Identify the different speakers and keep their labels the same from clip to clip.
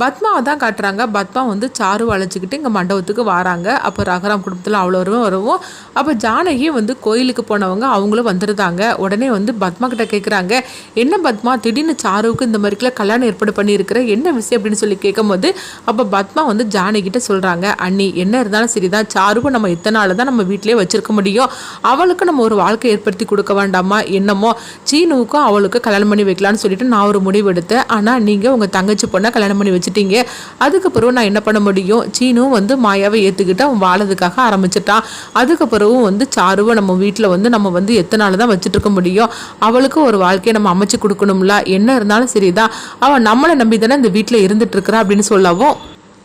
Speaker 1: பத்மாவை தான் காட்டுறாங்க. பத்மா வந்து சாரு அழைச்சிக்கிட்டு இங்கே மண்டபத்துக்கு வராங்க. அப்போ ரகராம் குடும்பத்தில் அவ்வளோ வருவோம் அப்போ ஜானகி வந்து கோயிலுக்கு போனவங்க அவங்களும் வந்துருந்தாங்க. உடனே வந்து பத்மா கிட்ட கேட்குறாங்க என்ன பத்மா திடீர்னு சாருவுக்கு இந்த மாதிரிக்கெல்லாம் கல்யாணம் ஏற்பாடு பண்ணியிருக்கிற? என்ன விஷயம்? அப்படின்னு சொல்லி கேட்கும்போது அப்போ பத்மா வந்து ஜானகிட்ட சொல்கிறாங்க அண்ணி என்ன இருந்தாலும் சரிதான். சாருவை நம்ம இத்தனை நாள் தான் நம்ம வீட்டிலே வச்சுருக்க முடியும். அவளுக்கு நம்ம ஒரு வாழ்க்கை ஏற்படுத்தி கொடுக்க வேண்டாமா? என்னமோ? சீனுவுக்கும் அவளுக்கு கல்யாணம் பண்ணி வைக்கலான்னு சொல்லிட்டு நான் ஒரு முடிவு எடுத்தேன். ஆனால் நீங்கள் உங்கள் தங்கச்சி பொண்ணை கல்யாணம் பண்ணி வச்சுட்டீங்க அதுக்கப்புறம் நான் என்ன பண்ண முடியும்? சீனும் வந்து மாயாவை ஏற்றுக்கிட்டு அவன் வாழறதுக்காக ஆரம்பிச்சிட்டான் அதுக்கப்புறமும் வந்து சாருவை நம்ம வீட்டில் வந்து நம்ம வந்து எத்தனால தான் வச்சுட்டு இருக்க முடியும்? அவளுக்கு ஒரு வாழ்க்கையை நம்ம அமைச்சு கொடுக்கணும்ல? என்ன இருந்தாலும் சரிதான். அவன் நம்மளை நம்பி தானே இந்த வீட்டில் இருந்துட்டு இருக்கிறா அப்படின்னு சொல்லவும்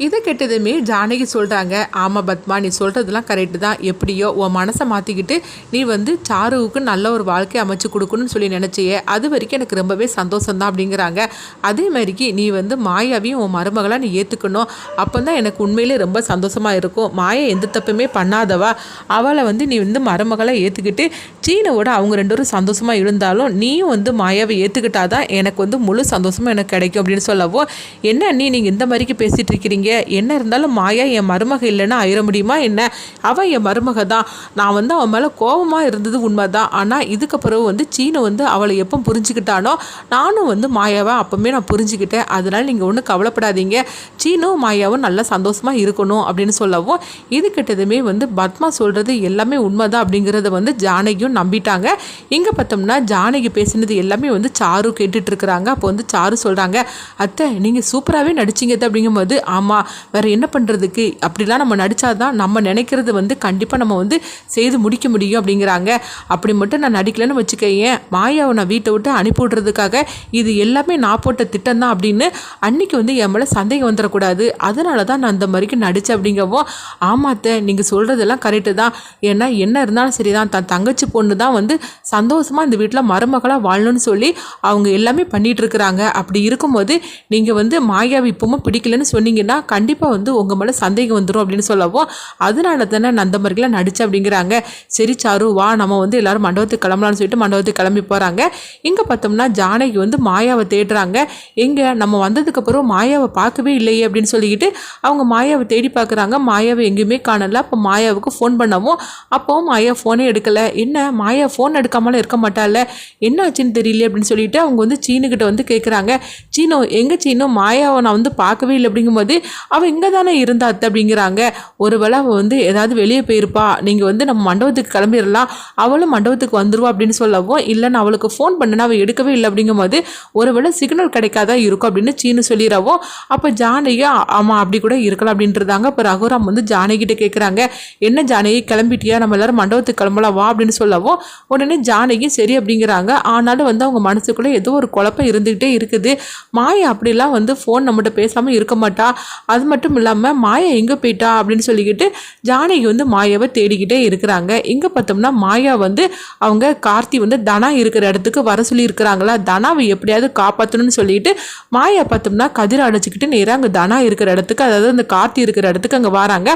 Speaker 1: இதை கெட்டதுமே ஜானகி சொல்கிறாங்க ஆமாம் பத்மா நீ சொல்கிறதுலாம் கரெக்டு தான். எப்படியோ உன் மனசை மாற்றிக்கிட்டு நீ வந்து சாருவுக்கு நல்ல ஒரு வாழ்க்கை அமைச்சு கொடுக்கணும்னு சொல்லி நினச்சியே. அது வரைக்கும் எனக்கு ரொம்பவே சந்தோஷம் தான் அப்படிங்கிறாங்க. அதே மாதிரிக்கு நீ வந்து மாயாவையும் உன் மருமகளாக நீ ஏற்றுக்கணும் அப்போ தான் எனக்கு உண்மையிலே ரொம்ப சந்தோஷமாக இருக்கும். மாயா எந்த தப்புமே பண்ணாதவா? அவளை வந்து நீ வந்து மருமகளை ஏற்றுக்கிட்டு சீனவோட அவங்க ரெண்டு பேரும் சந்தோஷமாக இருந்தாலும் நீயும் வந்து மாயாவை ஏற்றுக்கிட்டாதான் எனக்கு வந்து முழு சந்தோஷமும் எனக்கு கிடைக்கும் அப்படின்னு சொல்லவும் என்ன நீ நீங்கள் இந்த மாதிரிக்கு பேசிகிட்டு இருக்கிறீங்க? என்ன இருந்தாலும் மாயா என் மருமக இல்லைன்னா ஆயிட முடியுமா என்ன? அவள் என் மருமக தான். நான் வந்து அவன் மேலே கோபமாக இருந்தது உண்மைதான். ஆனால் இதுக்கு பிறகு வந்து சீனு வந்து அவளை எப்போ புரிஞ்சுக்கிட்டானோ நானும் வந்து மாயாவை அப்போவுமே நான் புரிஞ்சுக்கிட்டேன். அதனால் நீங்கள் ஒன்றும் கவலைப்படாதீங்க. சீனும் மாயாவும் நல்லா சந்தோஷமாக இருக்கணும் அப்படின்னு சொல்லவும் இது கிட்டதுமே வந்து பத்மா சொல்கிறது எல்லாமே உண்மைதான் அப்படிங்கிறத வந்து ஜானகியும் நம்பிட்டாங்க. இங்கே பார்த்தோம்னா ஜானகி பேசினது எல்லாமே வந்து சாரு கேட்டுட்ருக்குறாங்க அப்போ வந்து சாரு சொல்கிறாங்க அத்தை நீங்கள் சூப்பராகவே நடிச்சிங்க அப்படிங்கும்போது ஆமாம் வேறு என்ன பண்ணுறதுக்கு அப்படிலாம் நம்ம நடித்தாதான் நம்ம நினைக்கிறது வந்து கண்டிப்பாக நம்ம வந்து செய்து முடிக்க முடியும் அப்படிங்கிறாங்க. அப்படி மட்டும் நான் நடிக்கலைன்னு வச்சுக்கேன் மாயாவை நான் வீட்டை விட்டு அனுப்பி விட்றதுக்காக இது எல்லாமே நான் போட்ட திட்டம் தான் அப்படின்னு அன்னைக்கு வந்து என் மேலே சந்தேகம் வந்துடக்கூடாது. அதனால தான் நான் அந்த மாதிரிக்கு நடித்தேன் அப்படிங்கவும் ஆமாத்த நீங்கள் சொல்கிறதெல்லாம் கரெக்டு தான். ஏன்னா என்ன இருந்தாலும் சரி தான் தன் தங்கச்சி பொண்ணு தான் வந்து சந்தோஷமாக இந்த வீட்டில் மருமகளாக வாழணும்னு சொல்லி அவங்க எல்லாமே பண்ணிகிட்ருக்குறாங்க அப்படி இருக்கும்போது நீங்கள் வந்து மாயாவை இப்பவும் பிடிக்கலன்னு சொன்னீங்கன்னா கண்டிப்பாக வந்து உங்கள் மேலே சந்தேகம் வந்துடும் அப்படின்னு சொல்லவும் அதனால தானே நந்தமர்களை நடிச்சு நடித்தேன் அப்படிங்கிறாங்க. சரி சாரு வா நம்ம வந்து எல்லாரும் மண்டபத்துக்கு கிளம்பலாம்னு சொல்லிட்டு மண்டபத்துக்கு கிளம்பி போகிறாங்க இங்கே பார்த்தோம்னா ஜானகி வந்து மாயாவை தேடுறாங்க. எங்கே? நம்ம வந்ததுக்கப்புறம் மாயாவை பார்க்கவே இல்லையே அப்படின்னு சொல்லிக்கிட்டு அவங்க மாயாவை தேடி பார்க்குறாங்க. மாயாவை எங்கேயுமே காணல. அப்போ மாயாவுக்கு ஃபோன் பண்ணவும் அப்போவும் மாயா ஃபோனே எடுக்கலை. என்ன? மாயா ஃபோன் எடுக்காமலாம் இருக்க மாட்டால என்ன ஆச்சுன்னு தெரியல அப்படின்னு சொல்லிட்டு அவங்க வந்து சீனுக்கிட்ட வந்து கேட்குறாங்க சீனோ எங்கே சீனோ? மாயாவை நான் வந்து பார்க்கவே இல்லை அப்படிங்கும்போது அவள் இங்கே தானே இருந்தா அத்தை அப்படிங்கிறாங்க. ஒருவேளை அவள் வந்து ஏதாவது வெளியே போயிருப்பா. நீங்கள் வந்து நம்ம மண்டபத்துக்கு கிளம்பிடலாம். அவளும் மண்டபத்துக்கு வந்துடுவா அப்படின்னு சொல்லவும் இல்லை நான் அவளுக்கு ஃபோன் பண்ணேன்னா அவள் எடுக்கவே இல்லை அப்படிங்கும்போது ஒருவேளை சிக்னல் கிடைக்காதா இருக்கும் அப்படின்னு சீனு சொல்லிடவும் அப்போ ஜானகியும் ஆமாம் அப்படி கூட இருக்கலாம் அப்படின்றதாங்க. இப்போ ரகுராம் வந்து ஜானகிட்ட கேட்குறாங்க என்ன ஜானகி கிளம்பிட்டியா? நம்ம எல்லாரும் மண்டபத்துக்கு கிளம்பலாம் வா அப்படின்னு சொல்லவும் உடனே ஜானகி சரி அப்படிங்கிறாங்க. ஆனாலும் வந்து அவங்க மனசுக்குள்ளே ஏதோ ஒரு குழப்பம் இருந்துக்கிட்டே இருக்குது. மாயா அப்படிலாம் வந்து ஃபோன் நம்மகிட்ட பேசாமல் இருக்க மாட்டா. அது மட்டும் இல்லாமல் மாயா எங்கே போயிட்டா அப்படின்னு சொல்லிக்கிட்டு ஜானகி வந்து மாயாவை தேடிக்கிட்டே இருக்கிறாங்க. இங்கே பார்த்தோம்னா மாயா வந்து அவங்க கார்த்தி வந்து தனா இருக்கிற இடத்துக்கு வர சொல்லி இருக்கிறாங்களா தனாவை எப்படியாவது காப்பாற்றணும்னு சொல்லிட்டு மாயா பார்த்தோம்னா கதிரை அடைச்சிக்கிட்டு நேராக அங்கே தனா இருக்கிற இடத்துக்கு அதாவது அந்த கார்த்தி இருக்கிற இடத்துக்கு அங்கே வராங்க.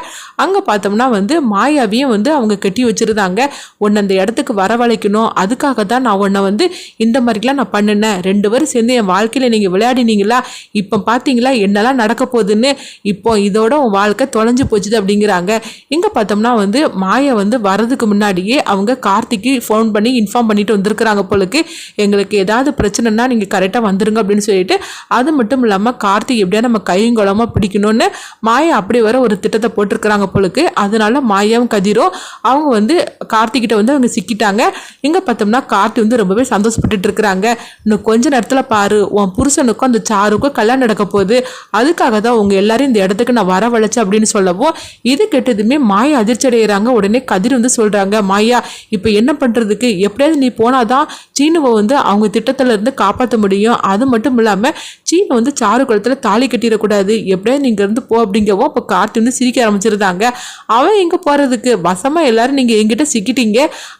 Speaker 1: அங்கே பார்த்தோம்னா வந்து மாயாவையும் வந்து அவங்க கட்டி வச்சுருந்தாங்க. உன்னை அந்த இடத்துக்கு வரவழைக்கணும். அதுக்காக தான் நான் உன்னை வந்து இந்த மாதிரிலாம் நான் பண்ணினேன். ரெண்டு பேரும் சேர்ந்து என் வாழ்க்கையில் நீங்கள் விளையாடினீங்களா? இப்போ பார்த்தீங்களா என்னெல்லாம் நடக்க போகுதுன்னு இப்போ இதோட உன் வாழ்க்கை தொலைஞ்சு போச்சுது அப்படிங்கிறாங்க. இங்கே பார்த்தோம்னா வந்து மாயா வந்து வரதுக்கு முன்னாடியே அவங்க கார்த்திக்கு ஃபோன் பண்ணி இன்ஃபார்ம் பண்ணிட்டு வந்திருக்கிறாங்க போலுக்கு. எங்களுக்கு ஏதாவது பிரச்சனைனா நீங்கள் கரெக்டாக வந்துருங்க அப்படின்னு சொல்லிட்டு அது மட்டும் இல்லாமல் கார்த்திக் எப்படியா நம்ம கையங்குளமாக பிடிக்கணும்னு மாயா அப்படி வர ஒரு திட்டத்தை போட்டிருக்கிறாங்க போலுக்கு. அதனால மாயாவும் கதிரும் அவங்க வந்து கார்த்திகிட்ட வந்து அவங்க சிக்கிட்டாங்க. இங்கே பார்த்தோம்னா கார்த்தி வந்து ரொம்பவே சந்தோஷப்பட்டுட்டு இருக்கிறாங்க. இன்னும் கொஞ்ச நேரத்தில் பாரு உன் புருஷனுக்கும் அந்த சாருக்கும் கல்யாணம் நடக்க போகுது. அதுக்காக தான் உங்கள் எல்லா எல்லாரும் இந்த இடத்துக்கு நான் வரவழைச்சேன் அப்படின்னு சொல்லவும் இது கெட்டதுமே மாயா அதிர்ச்சி அடைகிறாங்க உடனே கதிர் வந்து சொல்றாங்க மாயா இப்போ என்ன பண்றதுக்கு? எப்படியாவது நீ போனாதான் சீனுவை வந்து அவங்க திட்டத்துல இருந்து காப்பாற்ற முடியும். அது மட்டும் இல்லாம சீனு வந்து சாரு குளத்துல தாலி கட்டிடக்கூடாது. எப்படியாவது நீங்க இருந்து போ அப்படிங்கவோ இப்போ கார்த்தி வந்து சிரிக்க ஆரம்பிச்சிருந்தாங்க. அவன் எங்க போறதுக்கு? வசமா எல்லாரும் நீங்க எங்கிட்ட சிக்கிட்டீங்க.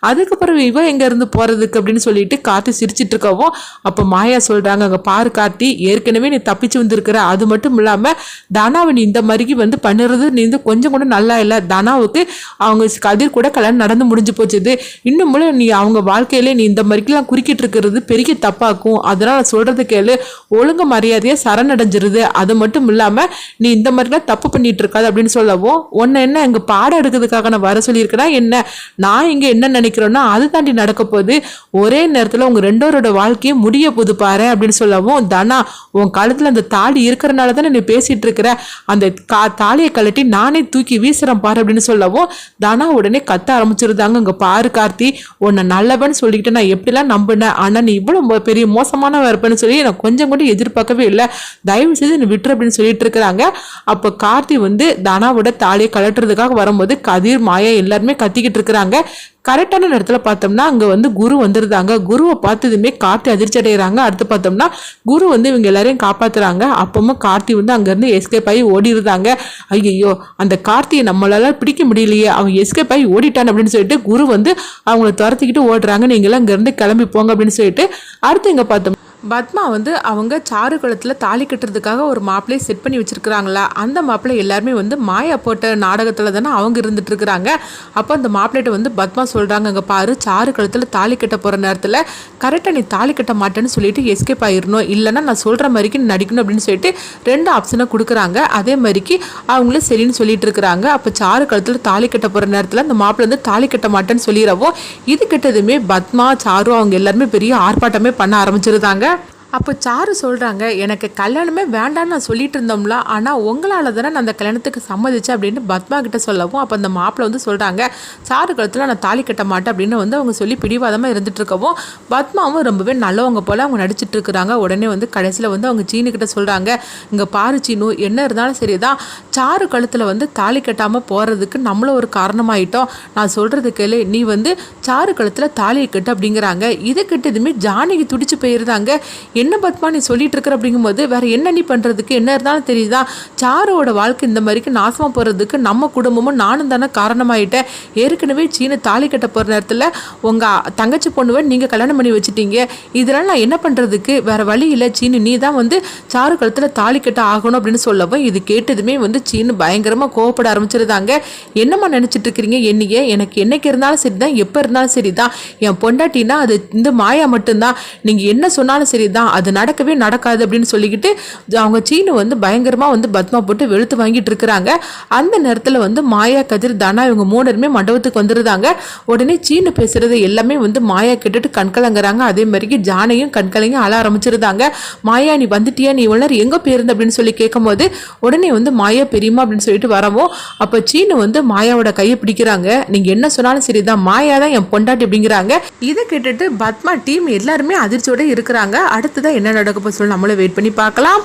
Speaker 1: அதுக்கப்புறம் இவன் எங்க இருந்து போறதுக்கு? அப்படின்னு சொல்லிட்டு கார்த்தி சிரிச்சிட்டு இருக்கவும் அப்போ மாயா சொல்றாங்க அங்க பாரு கார்த்தி ஏற்கனவே நீ தப்பிச்சு வந்திருக்கிற. அது மட்டும் இல்லாம தனாவை நீ இந்த மாதிரி வந்து பண்ணுறது நீ வந்து கொஞ்சம் கூட நல்லா இல்லை. தனாவுக்கு அவங்க கதிர் கூட கல்யாணம் நடந்து முடிஞ்சு போச்சுது இன்னும் நீ அவங்க வாழ்க்கையிலே நீ இந்த மாதிரிக்கெல்லாம் குறுக்கிட்டு இருக்கிறது பெரிய தப்பாக்கும். அதனால் நான் சொல்றது கேளு. ஒழுங்கு மரியாதையாக சரணடைஞ்சிருது. அது மட்டும் இல்லாமல் நீ இந்த மாதிரிலாம் தப்பு பண்ணிட்டு இருக்காது அப்படின்னு சொல்லவும் உன்னை என்ன எங்கள் பாடம் எடுக்கிறதுக்காக நான் வர சொல்லியிருக்கேன்னா என்ன? நான் இங்கே என்ன நினைக்கிறேன்னா அது தாண்டி நடக்க போகுது. ஒரே நேரத்தில் உங்கள் ரெண்டோரோட வாழ்க்கையை முடிய போது பாரு அப்படின்னு சொல்லவும் தனா உன் காலத்தில் அந்த தாலி இருக்கிறனால தானே நீ பேசிகிட்டு இருக்கிற? அந்த கா தாலியை கழட்டி நானே தூக்கி வீசுறேன் பாரு அப்படின்னு சொல்லவும் தனா உடனே கத்த ஆரம்பிச்சிருந்தாங்க. இங்கே பாரு கார்த்தி உன்னை நல்லவன்னு சொல்லிக்கிட்டு நான் எப்படிலாம் நம்பினேன்? ஆனால் நீ இவ்வளோ மோ- பெரிய மோசமான இருப்பேன்னு சொல்லி நான் கொஞ்சம் கூட எதிர்பார்க்கவே இல்லை. தயவு செய்து நீ விட்டுரு அப்படின்னு சொல்லிட்டு இருக்கிறாங்க. அப்போ கார்த்தி வந்து தனாவோட தாலியை கழட்டுறதுக்காக வரும்போது கதிர் மாயா எல்லாருமே கத்திக்கிட்டு இருக்கிறாங்க. கரெக்டான நேரத்தில் பார்த்தோம்னா அங்கே வந்து குரு வந்துருந்தாங்க குருவை பார்த்ததுமே கார்த்தி அதிர்ச்சி அடைகிறாங்க அடுத்து பார்த்தோம்னா குரு வந்து இவங்க எல்லாரையும் காப்பாற்றுறாங்க அப்பவும் கார்த்தி வந்து அங்கேருந்து எஸ்கேப் ஆகி ஓடிருந்தாங்க ஐயோ அந்த கார்த்தியை நம்மளால பிடிக்க முடியலையே. அவன் எஸ்கேப் ஆகி ஓடிட்டான் அப்படின்னு சொல்லிட்டு குரு வந்து அவங்கள துரத்திக்கிட்டு ஓடுறாங்க. நீங்களாம் அங்கேருந்து கிளம்பி போங்க அப்படின்னு சொல்லிட்டு அடுத்து இங்கே பார்த்தோம் பத்மா வந்து அவங்க சாரு குளத்தில் தாலி கட்டுறதுக்காக ஒரு மாப்பிள்ளையை செட் பண்ணி வச்சுருக்குறாங்களா? அந்த மாப்பிள்ளை எல்லாருமே வந்து மாயா போட்ட நாடகத்தில் தானே அவங்க இருந்துட்டு இருக்கிறாங்க. அப்போ அந்த மாப்பிள்ளைகிட்ட வந்து பத்மா சொல்கிறாங்க அங்கே பாரு சாரு கழுத்தில் தாலி கட்ட போகிற நேரத்தில் கரெக்டாக நீ தாலி கட்ட மாட்டேன்னு சொல்லிட்டு எஸ்கேப் ஆயிடணும் இல்லைன்னா நான் சொல்கிற மாதிரிக்கு நீ நடிக்கணும் அப்படின்னு சொல்லிட்டு ரெண்டு ஆப்ஷனை கொடுக்குறாங்க. அதே மாதிரிக்கு அவங்களும் சரின்னு சொல்லிட்டு இருக்கிறாங்க. அப்போ சாரு கழுத்தில் தாலி கட்ட போகிற நேரத்தில் அந்த மாப்பிள்ளை வந்து தாலி கட்ட மாட்டேன்னு சொல்லிடுறவோ இது கெட்டதுமே பத்மா சாரு அவங்க எல்லாருமே பெரிய ஆர்ப்பாட்டமே பண்ண ஆரம்பிச்சிருந்தாங்க. அப்போ சாரு சொல்கிறாங்க எனக்கு கல்யாணமே வேண்டாம்னு நான் சொல்லிட்டு இருந்தோம்ல ஆனால் உங்களால் தானே நான் அந்த கல்யாணத்துக்கு சம்மதிச்சேன் அப்படின்னு பத்மா கிட்ட சொல்லவும் அப்போ அந்த மாப்பிள்ளை வந்து சொல்கிறாங்க சாரு கழுத்தில் நான் தாலி கட்ட மாட்டேன் அப்படின்னு வந்து அவங்க சொல்லி பிடிவாதமாக இருந்துட்டு இருக்கவும் பத்மாவும் ரொம்பவே நல்லவங்க போல் அவங்க நடிச்சிட்டு இருக்கிறாங்க. உடனே வந்து கடைசியில் வந்து அவங்க சீனு கிட்ட சொல்கிறாங்க இங்கே பாரு சீனு என்ன இருந்தாலும் சரிதான் சாரு கழுத்தில் வந்து தாலி கட்டாமல் போகிறதுக்கு நம்மளும் ஒரு காரணமாயிட்டோம். நான் சொல்கிறது கேளு நீ வந்து சாரு கழுத்தில் தாலியை கட்டு அப்படிங்கிறாங்க. இதை கட்டதுமே ஜானகி துடிச்சு போயிருந்தாங்க. என்ன பத்மா நீ சொல்லிட்டு இருக்கிற அப்படிங்கும்போது வேற என்ன நீ பண்ணுறதுக்கு என்ன இருந்தாலும் தெரியுதா? சாரோட வாழ்க்கை இந்த மாதிரிக்கு நாசமாக போகிறதுக்கு நம்ம குடும்பமும் நானும் தானே காரணமாயிட்டேன். ஏற்கனவே சீன தாலி கட்ட போகிற நேரத்தில் உங்கள் தங்கச்சி பொண்ணுவை நீங்கள் கல்யாணம் பண்ணி வச்சுட்டீங்க. இதெல்லாம் நான் என்ன பண்ணுறதுக்கு வேற வழி இல்லை. சீனு நீ தான் வந்து சாரு கழுத்தில் தாலி கட்ட ஆகணும் அப்படின்னு சொல்லவும் இது கேட்டதுமே வந்து சீனு பயங்கரமாக கோவப்பட ஆரம்பிச்சிருந்தாங்க. என்னம்மா நினச்சிட்டு இருக்கிறீங்க? என்னைய? எனக்கு என்னைக்கு இருந்தாலும் சரிதான். எப்போ இருந்தாலும் சரிதான். என் பொண்டாட்டினா அது இந்த மாயா மட்டும்தான். நீங்கள் என்ன சொன்னாலும் சரிதான். அது நடக்கவே நடக்காது அப்படின்னு சொல்லிக்கிட்டு அவங்க சீனு வந்து பயங்கரமாக வந்து பத்மா போட்டு வெளுத்து வாங்கிட்டு இருக்கிறாங்க. அந்த நேரத்தில் வந்து மாயா கதிர் தானா இவங்க மூணருமே மண்டபத்துக்கு வந்துருந்தாங்க உடனே சீனு பேசுறது எல்லாமே வந்து மாயா கேட்டுட்டு கண்கலங்குறாங்க. அதே மாதிரிக்கு ஜானையும் கண்கலையும் அழ ஆரம்பிச்சிருந்தாங்க மாயா நீ வந்துட்டியா? நீ இவ்வளோ எங்கே போயிருந்த? அப்படின்னு சொல்லி கேட்கும்போது உடனே வந்து மாயா பெரியம்மா அப்படின்னு சொல்லிட்டு வரவோ அப்போ சீனு வந்து மாயாவோட கையை பிடிக்கிறாங்க. நீங்கள் என்ன சொன்னாலும் சரிதான். மாயா தான் என் பொண்டாட்டி அப்படிங்கிறாங்க. இதை கேட்டுட்டு பத்மா டீம் எல்லாருமே அதிர்ச்சியோட இருக்கிறாங்க. அடுத்து அடுத்ததான் என்ன நடக்க போகுது சொல்லி நம்மளும் வெயிட் பண்ணி பார்க்கலாம்.